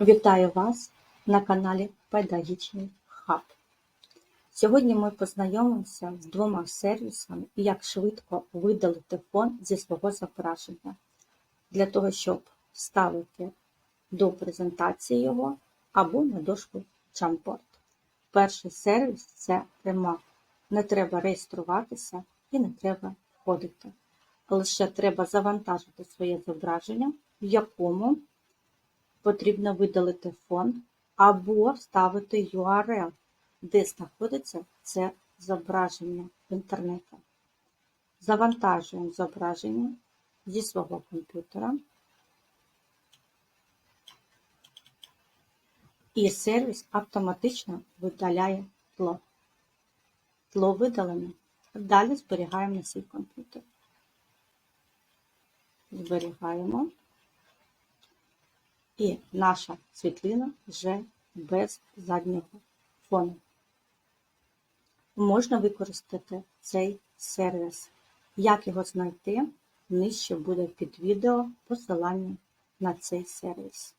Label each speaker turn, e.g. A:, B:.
A: Вітаю вас на каналі Педагогічний Хаб. Сьогодні ми познайомимося з двома сервісами і як швидко видалити фон зі свого зображення для того, щоб вставити до презентації його або на дошку Jamboard. Перший сервіс це пряма. Не треба реєструватися і не треба входити. Лише треба завантажити своє зображення, в якому потрібно видалити фон або вставити URL, де знаходиться це зображення в інтернеті. Завантажуємо зображення зі свого комп'ютера. І сервіс автоматично видаляє тло. Тло видалене. Далі зберігаємо на свій комп'ютер. Зберігаємо. І наша світлина вже без заднього фону. Можна використати цей сервіс. Як його знайти? Нижче буде під відео посилання на цей сервіс.